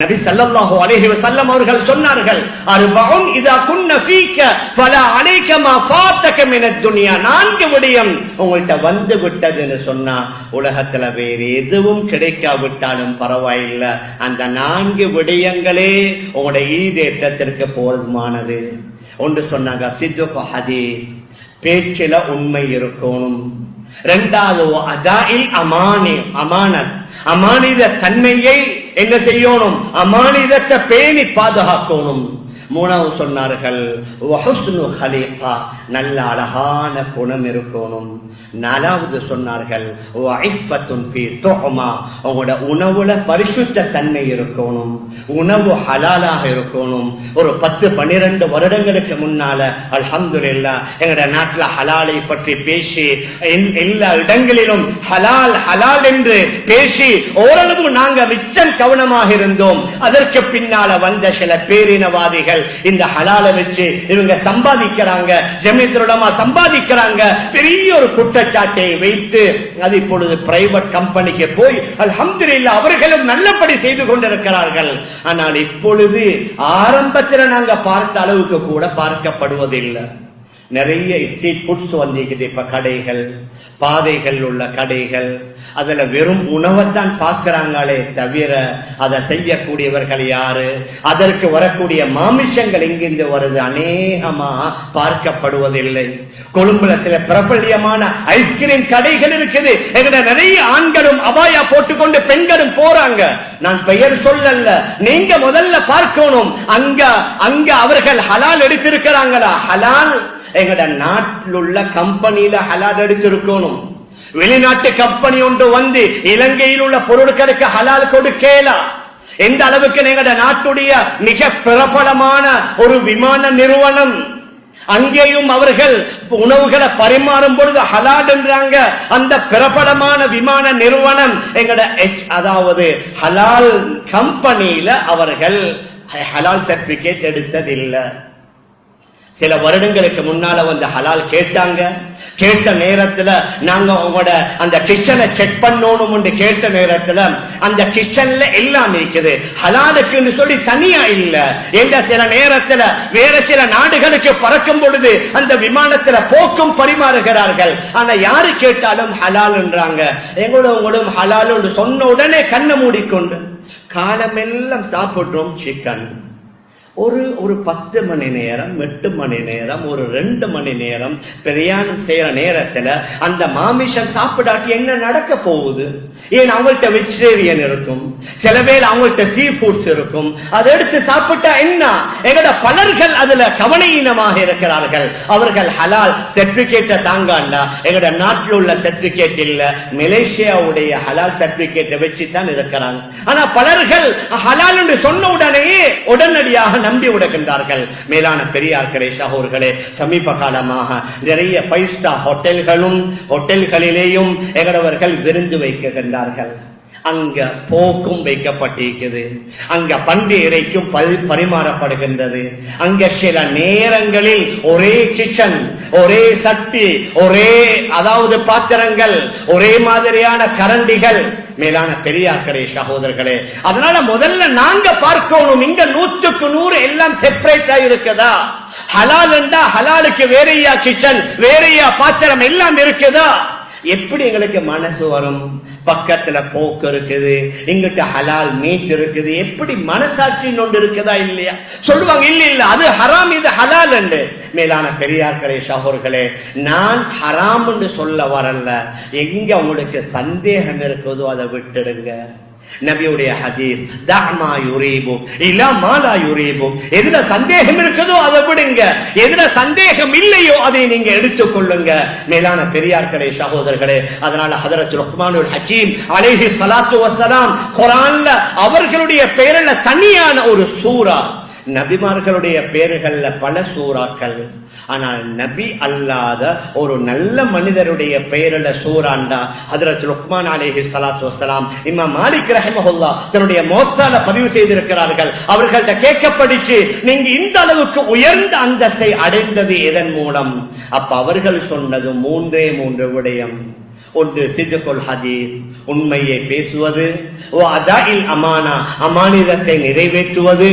நபி ஸல்லல்லாஹு அலைஹி வஸல்லம் அவர்கள் சொன்னார்கள் அர்பஉன் இதா குன்ன ஃபீக ஃபலா அலைக மா ஃபாத்தக மினத் துன்யா. நான்கு விடயம் உங்கள்ட்ட வந்து விட்டதுன்னு சொன்னா உலகத்துல வேறு எதுவும் கிடைக்காவிட்டாலும் பரவாயில்லை. அந்த நான்கு விடயங்களே உங்களுடைய ஈடேற்றத்திற்கு போதுமானது. ஒன்று சொன்னாங்க சித்து ஹதீஸ் பேச்சில உண்மை இருக்கணும். ரெண்டாவது அதாயில் அமானி அமானத் அமானித தன்மையை என்ன செய்யணும்? அமானிதத்தை பேணி பாதுகாக்கணும். மூணாவது சொன்னார்கள் நல்ல அழகான குணம் இருக்கணும். நாலாவது சொன்னார்கள் உங்களோட உணவுல பரிசுத்த தன்மை இருக்கணும். உணவு ஹலாலாக இருக்கணும். ஒரு பத்து பன்னிரண்டு வருடங்களுக்கு முன்னால அல்ஹம்துலில்லாஹ் எங்கட நாட்டுல ஹலாலை பற்றி பேசி எல்லா இடங்களிலும் ஹலால் ஹலால் என்று பேசி ஓரளவு நாங்க மிச்சம் கவனமாக இருந்தோம். அதற்கு பின்னால வந்த சில பேரினவாதிகள் இந்த ஹலாலை வச்சு இவங்க சம்பாதிக்கிறாங்க ஜமீத்துலமா சம்பாதிக்கிறாங்க பெரிய ஒரு குற்றச்சாட்டை வைத்து அது இப்பொழுது பிரைவேட் கம்பெனிக்கு போய் அல்ஹம்துலில்லாஹ் அவர்களும் நல்லபடி செய்து கொண்டிருக்கிறார்கள். ஆனால் இப்பொழுது ஆரம்பத்தில் நாங்க பார்த்த அளவுக்கு கூட பார்க்கப்படுவதில்லை. நிறைய ஸ்ட்ரீட் ஃபுட்ஸ் வந்திருக்குது இப்ப கடைகள் பாதைகள் உள்ள கடைகள். அதுல வெறும் உணவைத்தான் பார்க்குறாங்களே தவிர அதை செய்யக்கூடியவர்கள் யாரு? அதற்கு வரக்கூடிய மாமிஷங்கள் எங்கிருந்து வருது? அநேகமா பார்க்கப்படுவதில்லை. கொழும்புல சில பிரபல்யமான ஐஸ்கிரீம் கடைகள் இருக்குது. எங்கட நிறைய ஆண்களும் அபாயா போட்டுக்கொண்டு பெண்களும் போறாங்க. நான் பெயர் சொல்லல நீங்க முதல்ல பார்க்கணும். அங்க அங்க அவர்கள் ஹலால் எடுத்திருக்கிறாங்களா? ஹலால் எங்கட நாட்டிலுள்ள கம்பெனியில ஹலால் எடுத்திருக்கணும். வெளிநாட்டு கம்பெனி ஒன்று வந்து இலங்கையில் உள்ள பொருட்களுக்கு ஹலால் கொடுக்கலா. எந்த அளவுக்கு எங்கட நாட்டுடைய மிக பிரபலமான ஒரு விமான நிறுவனம். அங்கேயும் அவர்கள் உணவுகளை பரிமாறும் பொழுது ஹலால் என்றாங்க. அந்த பிரபலமான விமான நிறுவனம் எங்கட அதாவது ஹலால் கம்பெனியில அவர்கள் ஹலால் சர்டிபிகேட் எடுத்ததில்லை. சில வருடங்களுக்கு முன்னால வந்து ஹலால் கேட்டாங்க. கேட்ட நேரத்துல நாங்க உங்களோட அந்த கிச்சனை செக் பண்ணணும் கேட்ட நேரத்துல அந்த கிச்சன்ல எல்லாம் இருக்குது. ஹலாலுக்குன்னு சொல்லி தனியா இல்ல. என்ற சில நேரத்துல வேற சில நாடுகளுக்கு பறக்கும் பொழுது அந்த விமானத்துல போக்கும் பரிமாறுகிறார்கள். ஆனா யாரு கேட்டாலும் ஹலால்ன்றாங்க எங்களோட உங்களும் ஹலால் சொன்ன உடனே கண்ணை மூடிக்கொண்டு காலமெல்லாம் சாப்பிடுறோம் சிக்கன் ஒரு ஒரு பத்து மணி நேரம் எட்டு மணி நேரம் ஒரு ரெண்டு மணி நேரம் பிரயாணம் செய்யற நேரத்துல அந்த மாமிஷம் சாப்பிடாட்டி என்ன நடக்க போகுது? ஏன் அவங்கள்ட்ட வெஜிடேரியன் இருக்கும்? சில பேர் அவங்கள்ட்ட சீ ஃபுட்ஸ் இருக்கும். அதை எடுத்து சாப்பிட்டா என்ன? எங்கட பலர்கள் அதுல கவனையினமாக இருக்கிறார்கள். அவர்கள் ஹலால் சர்டிபிகேட்டை தாங்காண்டா எங்கட நாட்டில் உள்ள சர்டிபிகேட் இல்ல மலேசியாவுடைய ஹலால் சர்டிபிகேட்டை வச்சு தான் இருக்கிறாங்க. ஆனா பலர்கள் ஹலால் என்று சொன்ன உடனேயே உடனடியாக நம்பி விடுகின்றார்கள் மேலான பெரியார்களே சகோர்களே சமீப காலமாக நிறைய ஃபைவ் ஸ்டார் ஹோட்டல்களும் ஹோட்டல்களிலேயும் எங்களவர்கள் விருந்து வைக்கின்றார்கள். அங்க போக்கும் வைக்கப்பட்டிருக்குது அங்க பன்றி இறைக்கும் பல் பரிமாறப்படுகின்றது. அங்க சில நேரங்களில் ஒரே கிச்சன் ஒரே சக்தி ஒரே அதாவது பாத்திரங்கள் ஒரே மாதிரியான கரண்டிகள் மேலான பெரியார்களே சகோதரர்களே அதனால முதல்ல நாங்க பார்க்கணும். இங்க நூற்றுக்கு நூறு எல்லாம் செப்பரேட்டா இருக்குதா? ஹலால் என்றா ஹலாலுக்கு வேறையா கிச்சன் வேறையா பாத்திரம் எல்லாம் இருக்குதா? எப்படி எங்களுக்கு மனசு வரும்? பக்கத்துல போக்கு இருக்குது இங்கிட்ட ஹலால் மீட் இருக்குது எப்படி மனசாட்சி ஒன்று இருக்குதா இல்லையா? சொல்லுவாங்க இல்ல இல்ல அது ஹராம் இது ஹலால் என்று. மேலான பெரியார்களே சகோர்களே நான் ஹராம் என்று சொல்ல வரல. எங்க உங்களுக்கு சந்தேகம் இருக்குதோ அதை விட்டுடுங்க. நபியுடைய ஹதீஸ் தஹ்மா யுரீபும் இல்ல மாலா யுரீபு எதுல சந்தேகம் இருக்குதோ அதை விடுங்க. எதுல சந்தேகம் இல்லையோ அதை நீங்க எடுத்துக்கொள்ளுங்க மேலான பெரியார்களே சகோதரர்களே அதனால ஹதரத் லுக்மானுல் ஹக்கீம் அலேஹி சலாத்து வசலாம் குரான்ல அவர்களுடைய பெயரில் தனியான ஒரு சூரா நபிமார்களுடைய பேர்கள்ல பல சூறாக்கள். ஆனால் நபி அல்லாத ஒரு நல்ல மனிதருடைய பெயரில் சூறாண்டா ஹதரத் லுக்மான் அலேஹி சலாத்து வசலாம் இம்மா மாலிக் ரஹமஹுல்லா தன்னுடைய மோத்தால பதிவு செய்திருக்கிறார்கள். அவர்கள்ட்ட கேட்கப்படிச்சு நீங்க இந்த அளவுக்கு உயர்ந்த அந்தஸ்தை அடைந்தது எதன் மூலம்? அப்ப அவர்கள் சொன்னது மூன்றே மூன்று விடயம். ஒன்று சிதுகுல் ஹதீஸ் உண்மையை பேசுவது. அதாயில் அமானா அமானிதத்தை நிறைவேற்றுவது.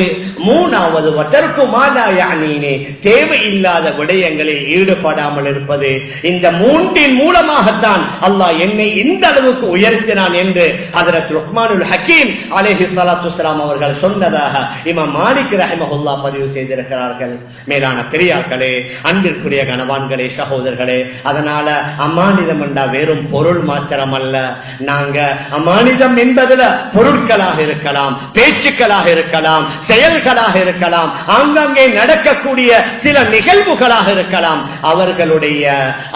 மூணாவது வதற்கு மாலா யானீனே தேவையில்லாத விடயங்களில் ஈடுபடாமல் இருப்பது. இந்த மூன்றின் மூலமாகத்தான் அல்லாஹ் என்னை இந்த அளவுக்கு உயர்த்தினான் என்று அதற்கு லுக்மானுல் ஹக்கீம் அலேஹி சலாத்து அவர்கள் சொன்னதாக இமாம் மாலிக் ரஹிமஹுல்லா பதிவு செய்திருக்கிறார்கள். மேலான பெரியார்களே அன்பிற்குரிய கணவான்களே சகோதரர்களே அதனால அமானிதம் என்றா வெறும் பொருள் மாத்திரம் அல்ல நாங்க அமானிதம் என்பதுல பொருட்களாக இருக்கலாம் பேச்சுக்களாக இருக்கலாம் செயல்களாக இருக்கலாம் ஆங்காங்கே நடக்கக்கூடிய சில நிகழ்வுகளாக இருக்கலாம். அவர்களுடைய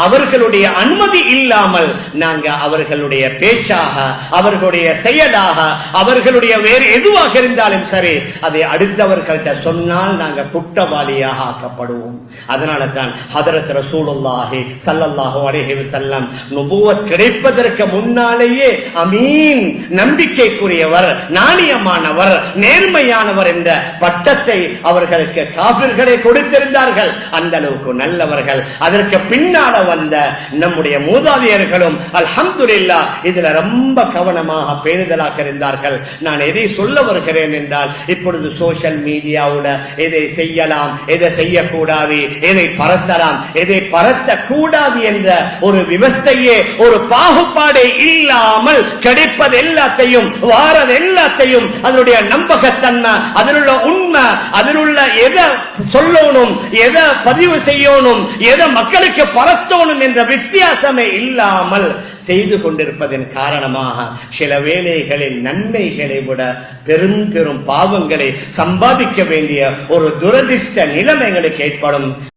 அவர்களுடைய அனுமதி இல்லாமல் நாங்க அவர்களுடைய பேச்சாக அவர்களுடைய செயலாக அவர்களுடைய வேறு எதுவாக இருந்தாலும் சரி அதை அடுத்தவர்கள்ட்ட சொன்னால் நாங்க குற்றவாளியாக ஆக்கப்படுவோம். அதனால தான் ஹதரத் ரசூலுல்லாஹி ஸல்லல்லாஹு அலைஹி வஸல்லம் நுபுவத் கிடைப்பதற்கு முன்னாலேயே அமீன் நம்பிக்கைக்குரியவர் நாணயமானவர் நேர்மையானவர் என்ற பட்டத்தை அவர்களுக்கு காபிர்களை கொடுத்திருந்தார்கள். அந்த அளவுக்கு நல்லவர்கள். அதற்கு பின்னால வந்த நம்முடைய மூதாதையர்களும் அல்ஹம்துலில்லாஹ் இதுல ரொம்ப கவனமாக பேணுதலாக இருந்தார்கள். நான் எதை சொல்ல வருகிறேன் என்றால் இப்பொழுது சோசியல் மீடியாவோட எதை செய்யலாம் எதை செய்யக்கூடாது எதை பரத்தலாம் எதை பரத்த கூடாது என்ற ஒரு விவஸ்தையே ஒரு ஒரு பாகுபாடே இல்லாமல் கிடைப்பது எல்லாத்தையும் வாரது எல்லாத்தையும் அதனுடைய நம்பகத்தன்மை அதில் உள்ள உண்மை அதில் உள்ள எதை சொல்லணும் எதை பதிவு செய்யணும் எதை மக்களுக்கு பரத்தணும் என்ற வித்தியாசமே இல்லாமல் செய்து கொண்டிருப்பதன் காரணமாக சில வேலைகளில் நன்மைகளை விட பெரும் பெரும் பாவங்களை சம்பாதிக்க வேண்டிய ஒரு துரதிர்ஷ்ட நிலைமைகளுக்கு ஏற்படும்.